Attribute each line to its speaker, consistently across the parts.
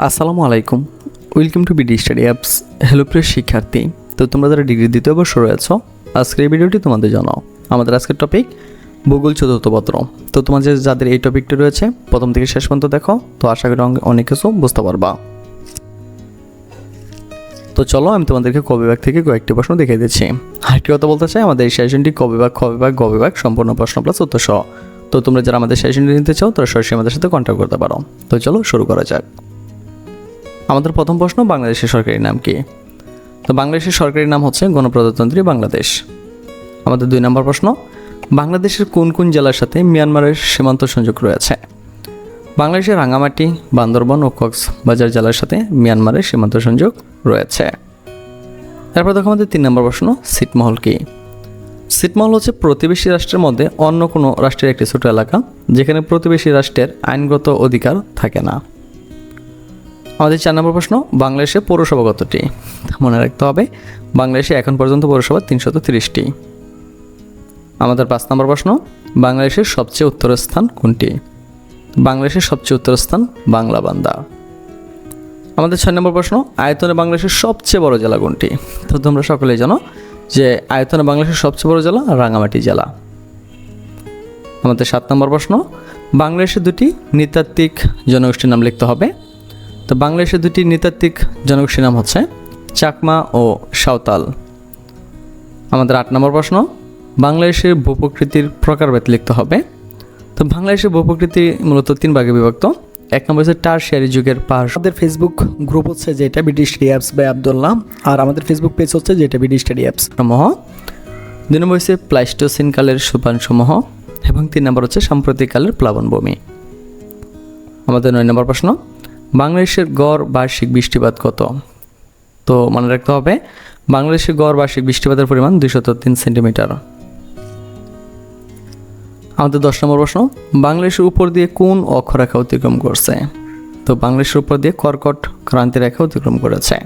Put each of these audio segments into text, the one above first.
Speaker 1: আসসালামু আলাইকুম। Welcome to BD study apps hello প্রিয় শিক্ষার্থী। তো তোমরা যারা ডিগ্রি দ্বিতীয় বর্ষ রয়েছ, আজকের এই ভিডিওটি তোমাদের জানাও আমাদের আজকের টপিক ভূগোল চতুর্থ পত্র। তো তোমাদের যাদের এই টপিকটি রয়েছে, প্রথম থেকে শেষ পর্যন্ত দেখো। তো আশা করি অনেক- কিছু বুঝতে পারবা। তো চলো, আমি তোমাদেরকে ক বিভাগ থেকে কয়েকটি প্রশ্ন দেখিয়ে দিচ্ছি। আরেকটি কথা বলতে চাই, আমাদের এই সেশনটি ক বিভাগ, খ বিভাগ, গ বিভাগ, সম্পূর্ণ প্রশ্ন প্লাস উত্তর সহ তো তোমরা যারা আমাদের সেশনটি নিতে চাও, তারা সরাসরি আমাদের সাথে কন্ট্যাক্ট করতে পারো। তো চলো, শুরু করা যাক। আমাদের প্রথম প্রশ্ন, বাংলাদেশের সরকারি নাম কি? তো বাংলাদেশের সরকারি নাম হচ্ছে গণপ্রজাতন্ত্রী বাংলাদেশ। আমাদের দুই নম্বর প্রশ্ন, বাংলাদেশের কোন কোন জেলার সাথে মিয়ানমারের সীমান্ত সংযোগ রয়েছে? বাংলাদেশের রাঙামাটি বান্দরবন ও কক্সবাজার জেলার সাথে মিয়ানমারের সীমান্ত সংযোগ রয়েছে। তারপর দেখো আমাদের তিন নম্বর প্রশ্ন, সিটমহল কি? সিটমহল হচ্ছে প্রতিবেশী রাষ্ট্রের মধ্যে অন্য কোনো রাষ্ট্রের একটি ছোট এলাকা, যেখানে প্রতিবেশী রাষ্ট্রের আইনগত অধিকার থাকে না। আমাদের চার নম্বর প্রশ্ন, বাংলাদেশে পৌরসভা কতটি? মনে রাখতে হবে, বাংলাদেশে এখন পর্যন্ত পৌরসভা তিনশত তিরিশটি। আমাদের পাঁচ নম্বর প্রশ্ন, বাংলাদেশের সবচেয়ে উত্তর স্থান কোনটি? বাংলাদেশের সবচেয়ে উত্তর স্থান বাংলা বান্দা। আমাদের ছয় নম্বর প্রশ্ন, আয়তনে বাংলাদেশের সবচেয়ে বড় জেলা কোনটি? তো তোমরা সকলেই জানো যে আয়তনে বাংলাদেশের সবচেয়ে বড় জেলা রাঙামাটি জেলা। আমাদের সাত নম্বর প্রশ্ন, বাংলাদেশের দুটি নৃতাত্ত্বিক জনগোষ্ঠীর নাম লিখতে হবে। তো বাংলাদেশের দুটি নৃতাত্ত্বিক জনগোষ্ঠীর নাম হচ্ছে চাকমা ও সাঁওতাল। আমাদের আট নম্বর প্রশ্ন বাংলাদেশের ভূপ্রকৃতির প্রকারভেদ লিখতে হবে। তো বাংলাদেশের ভূপ্রকৃতি মূলত তিন ভাগে বিভক্ত। এক নম্বর হচ্ছে টারশিয়ারি যুগের পাহাড়।
Speaker 2: আমাদের ফেসবুক গ্রুপ হচ্ছে যেটা BD study apps by Abdullah আর আমাদের ফেসবুক পেজ হচ্ছে যেটা বিডি স্টাডি অ্যাপস
Speaker 1: সমূহ। দুই নম্বর হচ্ছে প্লাইস্টোসিন কালের সোপানসমূহ এবং তিন নম্বর হচ্ছে সাম্প্রতিককালের প্লাবনভূমি। আমাদের নয় নম্বর প্রশ্ন বাংলাদেশের গড় বার্ষিক বৃষ্টিপাত কত? তো মনে রাখতে হবে, বাংলাদেশের গড় বার্ষিক বৃষ্টিপাতের পরিমাণ দুইশত তিন সেন্টিমিটার। আমাদের দশ নম্বর প্রশ্ন, বাংলাদেশের উপর দিয়ে কোন অক্ষরেখা অতিক্রম করছে? তো বাংলাদেশের উপর দিয়ে কর্কট ক্রান্তি রেখা অতিক্রম করেছে।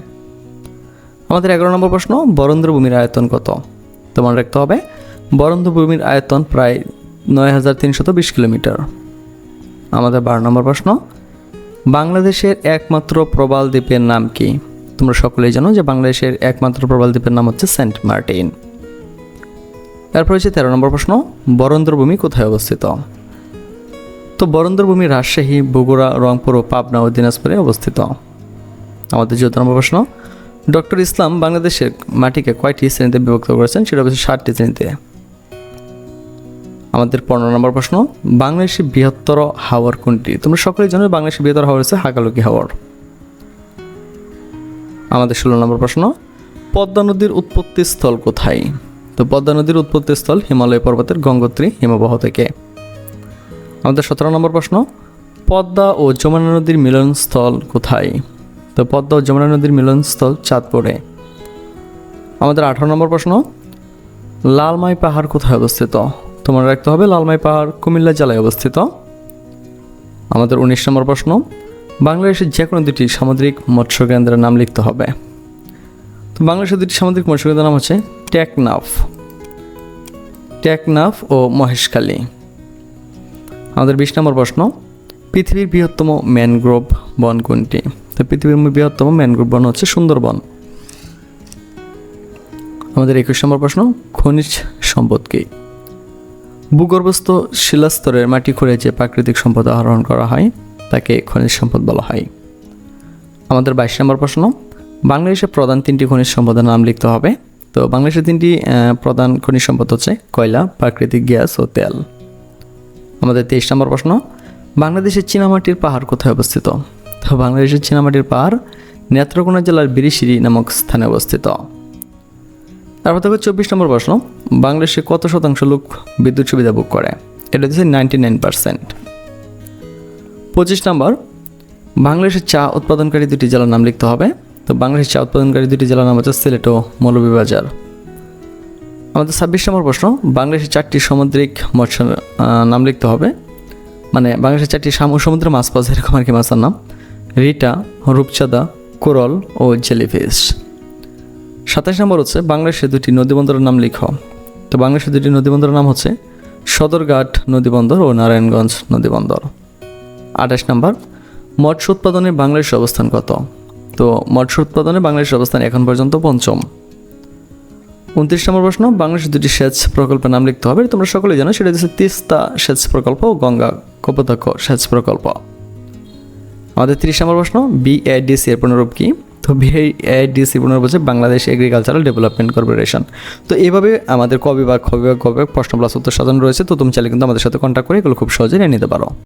Speaker 1: আমাদের এগারো নম্বর প্রশ্ন বরেন্দ্র ভূমির আয়তন কত? তো মনে রাখতে হবে বরেন্দ্র ভূমির আয়তন প্রায় নয় হাজার তিনশত বিশ কিলোমিটার। আমাদের বারো নম্বর প্রশ্ন বাংলাদেশের একমাত্র প্রবাল দ্বীপের নাম কি? তোমরা সকলেই জানো যে বাংলাদেশের একমাত্র প্রবাল দ্বীপের নাম হচ্ছে সেন্ট মার্টিন। তারপর হচ্ছে তেরো নম্বর প্রশ্ন বরেন্দ্র ভূমি কোথায় অবস্থিত? তো বরেন্দ্র ভূমি রাজশাহী, বগুড়া, রংপুর ও পাবনা ও দিনাজপুরে অবস্থিত। আমাদের চৌদ্দ নম্বর প্রশ্ন, ডক্টর ইসলাম বাংলাদেশের মাটিকে কয়টি শ্রেণীতে বিভক্ত করেছেন? সেটা হচ্ছে ষাটটি শ্রেণীতে। আমাদের পনেরো নম্বর প্রশ্ন বাংলাদেশের বৃহত্তর হাওয়ার কোনটি? তোমরা সকলেই জানো বাংলাদেশের বৃহত্তর হাওয়ার হচ্ছে হাকালুকি হাওয়ার। আমাদের ষোলো নম্বর প্রশ্ন, পদ্মা নদীর উৎপত্তি স্থল কোথায়? তো পদ্মা নদীর উৎপত্তি স্থল হিমালয় পর্বতের গঙ্গোত্রী হিমবাহ থেকে। আমাদের সতেরো নম্বর প্রশ্ন, পদ্মা ও যমুনা নদীর মিলনস্থল কোথায়? তো পদ্মা ও যমুনা নদীর মিলনস্থল চাঁদপুরে। আমাদের আঠারো নম্বর প্রশ্ন, লালমাই পাহাড় কোথায় অবস্থিত? তোমার রাখতে হবে লালমাই পাহাড়, কুমিল্লা জেলায় অবস্থিত। আমাদের উনিশ নম্বর প্রশ্ন, বাংলাদেশের যে কোনো দুটি সামুদ্রিক মৎস্য কেন্দ্রের নাম লিখতে হবে। তো বাংলাদেশের দুটি সামুদ্রিক মৎস্য কেন্দ্রের নাম হচ্ছে টেকনাফ। টেকনাফ ও মহেশখালী। আমাদের বিশ নম্বর প্রশ্ন, পৃথিবীর বৃহত্তম ম্যানগ্রোভ বন কোনটি? তো পৃথিবীর বৃহত্তম ম্যানগ্রোভ বন হচ্ছে সুন্দরবন। আমাদের একুশ নম্বর প্রশ্ন, খনিজ সম্পদ কি? ভূগর্ভস্থ শিলাস্তরের মাটি খুঁড়ে যে প্রাকৃতিক সম্পদ আহরণ করা হয়, তাকে খনিজ সম্পদ বলা হয়। আমাদের বাইশ নম্বর প্রশ্ন বাংলাদেশের প্রধান তিনটি খনিজ সম্পদের নাম লিখতে হবে। তো বাংলাদেশের তিনটি প্রধান খনিজ সম্পদ হচ্ছে কয়লা, প্রাকৃতিক গ্যাস ও তেল। আমাদের তেইশ নম্বর প্রশ্ন, বাংলাদেশের চীনামাটির পাহাড় কোথায় অবস্থিত? তো বাংলাদেশের চীনামাটির পাহাড় নেত্রকোনা জেলার বিরিশিরি নামক স্থানে অবস্থিত। তারপর দেখো চব্বিশ নম্বর প্রশ্ন, বাংলাদেশে কত শতাংশ লোক বিদ্যুৎ সুবিধা বুক করে? এটা হচ্ছে নাইনটি নাইন পার্সেন্ট পঁচিশ নম্বর বাংলাদেশের চা উৎপাদনকারী দুটি জেলার নাম লিখতে হবে। তো বাংলাদেশের চা উৎপাদনকারী দুটি জেলার নাম হচ্ছে সিলেট ও মৌলভীবাজার। আমাদের ছাব্বিশ নম্বর প্রশ্ন বাংলাদেশের চারটি সামুদ্রিক মৎস্য নাম লিখতে হবে। মানে বাংলাদেশের চারটি সামু- সমুদ্র মাছ পাওয়া যায় এরকম আর কি মাছের নাম। রিটা, রূপচাঁদা, কোরল ও জেলিফিশ। সাতাশ নম্বর হচ্ছে বাংলাদেশের দুটি নদীবন্দরের নাম লিখ। তো বাংলাদেশের দুটি নদীবন্দরের নাম হচ্ছে সদরঘাট নদীবন্দর ও নারায়ণগঞ্জ নদীবন্দর। আঠাশ নম্বর, মৎস্য উৎপাদনে বাংলাদেশের অবস্থান কত? তো মৎস্য উৎপাদনে বাংলাদেশের অবস্থান এখন পর্যন্ত পঞ্চম। উনত্রিশ নম্বর প্রশ্ন, বাংলাদেশের দুটি সেচ প্রকল্পের নাম লিখতে হবে। তোমরা সকলেই জানো, সেটা হচ্ছে তিস্তা সেচ প্রকল্প ও গঙ্গা কপোতাক্ষ সেচ প্রকল্প। আমাদের তিরিশ নম্বর প্রশ্ন বিএডিসি এর পুনরূপ কি? তো বিএডিসি পনেরো বলছে বাংলাদেশ এগ্রিকালচারাল ডেভেলপমেন্ট কর্পোরেশন তো এইভাবে আমাদের কবিভাগ কবিভাগ কবিভাগ বিভাগ প্রশ্ন প্লাস উত্তর সাধন রয়েছে। তো তুমি চাইলে কিন্তু আমাদের সাথে কন্ট্যাক্ট করে এগুলো খুব সহজে নিয়ে নিতে পারো।